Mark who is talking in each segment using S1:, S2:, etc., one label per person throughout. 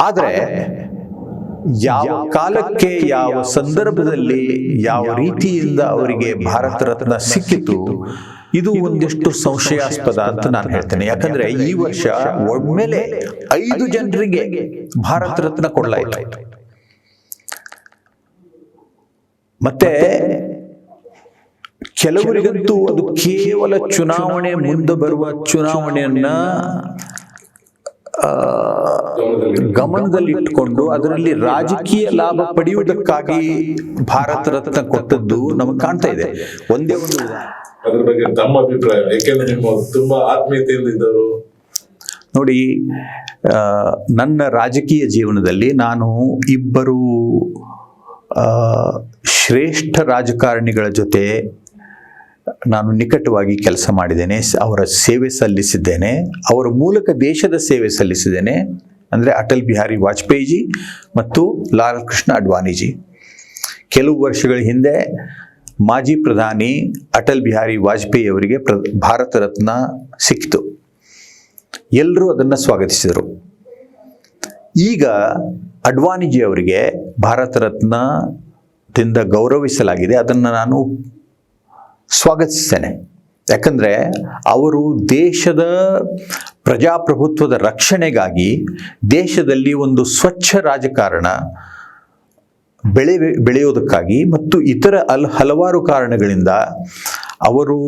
S1: ಆದರೆ ಯಾವ ಕಾಲಕ್ಕೆ ಯಾವ ಸಂದರ್ಭದಲ್ಲಿ ಯಾವ ರೀತಿಯಿಂದ ಅವರಿಗೆ ಭಾರತ ರತ್ನ ಸಿಕ್ಕಿತು ಇದು ಒಂದಿಷ್ಟು ಸಂಶಯಾಸ್ಪದ ಅಂತ ನಾನು ಹೇಳ್ತೇನೆ. ಯಾಕಂದ್ರೆ ಈ ವರ್ಷ ಒಮ್ಮೆಲೆ ಐದು ಜನರಿಗೆ ಭಾರತ ರತ್ನ ಕೊಡಲಾಯಿತು. ಮತ್ತೆ ಕೆಲವರಿಗಂತೂ ಅದು ಕೇವಲ ಚುನಾವಣೆ ಮುಂದೆ ಬರುವ ಚುನಾವಣೆಯನ್ನ ಗಮನದಲ್ಲಿಟ್ಟುಕೊಂಡು ಅದರಲ್ಲಿ ರಾಜಕೀಯ ಲಾಭ ಪಡೆಯುವುದಕ್ಕಾಗಿ ಭಾರತ ರತ್ನ ಕೊಟ್ಟದ್ದು ನಮಗೆ ಕಾಣ್ತಾ ಇದೆ. ಒಂದೇ ಒಂದು.
S2: ಅದ್ರ ಬಗ್ಗೆ ತಮ್ಮ ಅಭಿಪ್ರಾಯ ಯಾಕೆಂದ್ರೆ ನಿಮ್ಮ ತುಂಬಾ ಆತ್ಮೀಯತೆಯಿಂದ ಇದ್ದರು
S1: ನೋಡಿ ನನ್ನ ರಾಜಕೀಯ ಜೀವನದಲ್ಲಿ ನಾನು ಇಬ್ಬರು ಶ್ರೇಷ್ಠ ರಾಜಕಾರಣಿಗಳ ಜೊತೆ ನಾನು ನಿಕಟವಾಗಿ ಕೆಲಸ ಮಾಡಿದ್ದೇನೆ ಅವರ ಸೇವೆ ಸಲ್ಲಿಸಿದ್ದೇನೆ ಅವರ ಮೂಲಕ ದೇಶದ ಸೇವೆ ಸಲ್ಲಿಸಿದ್ದೇನೆ. ಅಂದರೆ ಅಟಲ್ ಬಿಹಾರಿ ವಾಜಪೇಯಿಜಿ ಮತ್ತು ಲಾಲ್ ಕೃಷ್ಣ ಅಡ್ವಾನಿಜಿ ಕೆಲವು ವರ್ಷಗಳ ಹಿಂದೆ ಮಾಜಿ ಪ್ರಧಾನಿ ಅಟಲ್ ಬಿಹಾರಿ ವಾಜಪೇಯಿ ಅವರಿಗೆ ಪ್ರ, ಭಾರತ ರತ್ನ ಸಿಕ್ಕಿತು. ಎಲ್ಲರೂ ಅದನ್ನು ಸ್ವಾಗತಿಸಿದರು. ಈಗ ಅಡ್ವಾಣಿಜಿ ಅವರಿಗೆ ಭಾರತ ರತ್ನದಿಂದ ಗೌರವಿಸಲಾಗಿದೆ. ಅದನ್ನು ನಾನು ಸ್ವಾಗತಿಸ್ತೇನೆ. ಯಾಕಂದರೆ ಅವರು ದೇಶದ ಪ್ರಜಾಪ್ರಭುತ್ವದ ರಕ್ಷಣೆಗಾಗಿ ದೇಶದಲ್ಲಿ ಒಂದು ಸ್ವಚ್ಛ ರಾಜಕಾರಣ ಬೆಳೆ ಬೆಳೆಯೋದಕ್ಕಾಗಿ ಮತ್ತು ಇತರ ಅಲ್ ಹಲವಾರು ಕಾರಣಗಳಿಂದ ಅವರು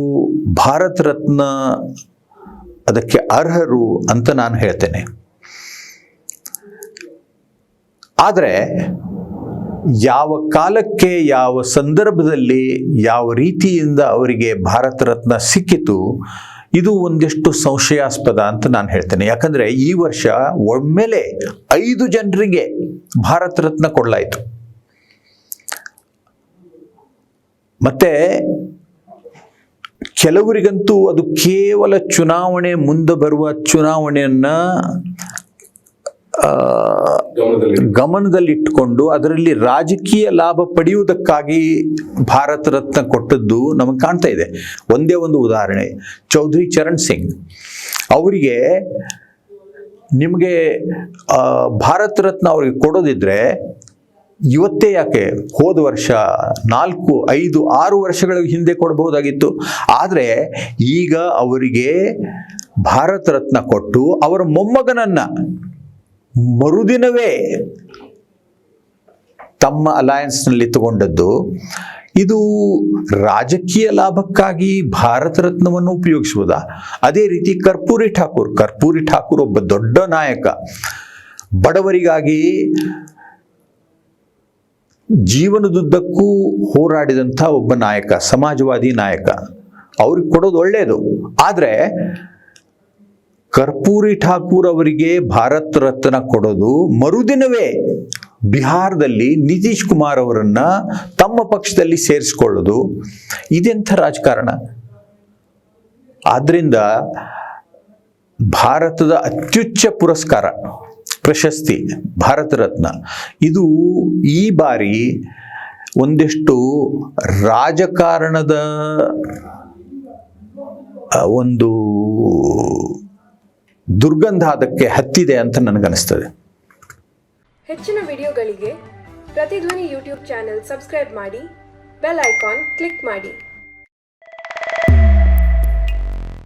S1: ಭಾರತ ರತ್ನ ಅದಕ್ಕೆ ಅರ್ಹರು ಅಂತ ನಾನು ಹೇಳ್ತೇನೆ. ಆದರೆ ಯಾವ ಕಾಲಕ್ಕೆ ಯಾವ ಸಂದರ್ಭದಲ್ಲಿ ಯಾವ ರೀತಿಯಿಂದ ಅವರಿಗೆ ಭಾರತ ರತ್ನ ಸಿಕ್ಕಿತು ಇದು ಒಂದಿಷ್ಟು ಸಂಶಯಾಸ್ಪದ ಅಂತ ನಾನು ಹೇಳ್ತೇನೆ. ಯಾಕಂದ್ರೆ ಈ ವರ್ಷ ಒಮ್ಮೆಲೆ ಐದು ಜನರಿಗೆ ಭಾರತ ರತ್ನ ಕೊಡಲಾಯಿತು. ಮತ್ತೆ ಕೆಲವರಿಗಂತೂ ಅದು ಕೇವಲ ಚುನಾವಣೆ ಮುಂದೆ ಬರುವ ಚುನಾವಣೆಯನ್ನ ಗಮನದಲ್ಲಿಟ್ಟುಕೊಂಡು ಅದರಲ್ಲಿ ರಾಜಕೀಯ ಲಾಭ ಪಡೆಯುವುದಕ್ಕಾಗಿ ಭಾರತ ರತ್ನ ಕೊಟ್ಟದ್ದು ನಮಗೆ ಕಾಣ್ತಾ ಇದೆ. ಒಂದೇ ಒಂದು ಉದಾಹರಣೆ ಚೌಧರಿ ಚರಣ್ ಸಿಂಗ್. ಅವರಿಗೆ ನಿಮಗೆ ಭಾರತ ರತ್ನ ಅವರಿಗೆ ಕೊಡೋದಿದ್ರೆ ಇವತ್ತೇ ಯಾಕೆ ಹೋದ ವರ್ಷ ನಾಲ್ಕು ಐದು ಆರು ವರ್ಷಗಳ ಹಿಂದೆ ಕೊಡಬಹುದಾಗಿತ್ತು. ಆದರೆ ಈಗ ಅವರಿಗೆ ಭಾರತ ರತ್ನ ಕೊಟ್ಟು ಅವರ ಮೊಮ್ಮಗನನ್ನ ಮರುದಿನವೇ ತಮ್ಮ ಅಲಯನ್ಸ್ನಲ್ಲಿ ತಗೊಂಡದ್ದು. ಇದು ರಾಜಕೀಯ ಲಾಭಕ್ಕಾಗಿ ಭಾರತ ರತ್ನವನ್ನು ಉಪಯೋಗಿಸುವುದಾ? ಅದೇ ರೀತಿ ಕರ್ಪೂರಿ ಠಾಕೂರ್ ಕರ್ಪೂರಿ ಠಾಕೂರ್ ಒಬ್ಬ ದೊಡ್ಡ ನಾಯಕ. ಬಡವರಿಗಾಗಿ ಜೀವನದುದ್ದಕ್ಕೂ ಹೋರಾಡಿದಂಥ ಒಬ್ಬ ನಾಯಕ, ಸಮಾಜವಾದಿ ನಾಯಕ. ಅವ್ರಿಗೆ ಕೊಡೋದು ಒಳ್ಳೆಯದು ಆದರೆ ಕರ್ಪೂರಿ ಠಾಕೂರ್ ಅವರಿಗೆ ಭಾರತ ರತ್ನ ಕೊಡೋದು ಮರುದಿನವೇ. ಬಿಹಾರದಲ್ಲಿ ನಿತೀಶ್ ಕುಮಾರ್ ಅವರನ್ನ ತಮ್ಮ ಪಕ್ಷದಲ್ಲಿ ಸೇರಿಸ್ಕೊಳ್ಳೋದು ಇದೆಂಥ ರಾಜಕಾರಣ. ಆದ್ರಿಂದ ಭಾರತದ ಅತ್ಯುಚ್ಚ ಪುರಸ್ಕಾರ, ಪ್ರಶಸ್ತಿ, ಭಾರತ ರತ್ನ. ಇದು ಈ ಬಾರಿ ಒಂದಿಷ್ಟು ರಾಜಕಾರಣದ ಒಂದು ದುರ್ಗಂಧ ಅದಕ್ಕೆ ಹತ್ತಿದೆ ಅಂತ ನನಗನ್ನಿಸ್ತದೆ.
S3: ಹೆಚ್ಚಿನ ವಿಡಿಯೋಗಳಿಗೆ ಪ್ರತಿಧ್ವನಿ ಯೂಟ್ಯೂಬ್ ಚಾನೆಲ್ ಸಬ್ಸ್ಕ್ರೈಬ್ ಮಾಡಿ, ಬೆಲ್ ಐಕಾನ್ ಕ್ಲಿಕ್ ಮಾಡಿ.